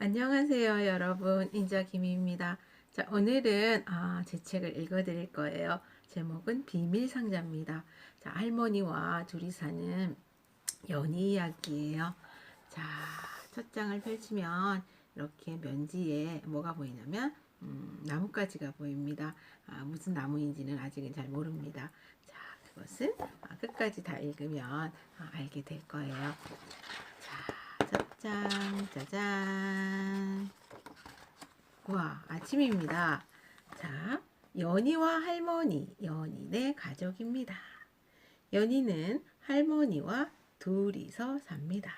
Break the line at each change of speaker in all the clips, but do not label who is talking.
안녕하세요, 여러분. 인자 김희입니다. 자, 오늘은 아, 제 책을 읽어 드릴 거예요. 제목은 비밀 상자입니다. 자, 할머니와 둘이 사는 연희 이야기예요. 자, 첫 장을 펼치면 이렇게 면지에 뭐가 보이냐면 음, 나뭇가지가 보입니다. 아, 무슨 나무인지는 아직은 잘 모릅니다. 자, 그것은 아, 끝까지 다 읽으면 아, 알게 될 거예요. 장, 짜잔. 와, 아침입니다. 자, 연희와 할머니, 연희네 가족입니다. 연희는 할머니와 둘이서 삽니다.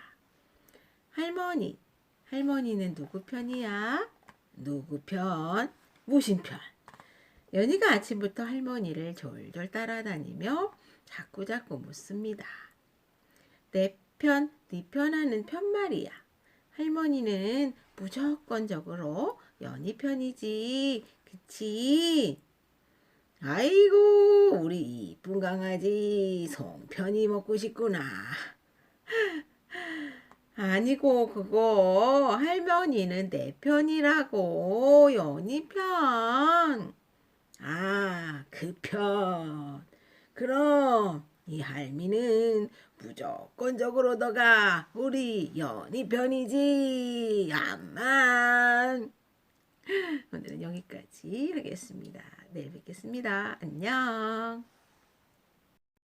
할머니, 할머니는 누구 편이야? 누구 편? 무슨 편? 연희가 아침부터 할머니를 졸졸 따라다니며 자꾸자꾸 묻습니다. 내 편, 네 편하는 편말이야. 할머니는 무조건적으로 연희 편이지. 그치? 아이고, 우리 이쁜 강아지 송편이 먹고 싶구나. 아니고 그거 할머니는 내 편이라고 연희 편. 아, 그 편. 그럼 이 할미는 무조건적으로 너가 우리 연희 편이지. 암만. 오늘은 여기까지 하겠습니다. 내일 뵙겠습니다. 안녕.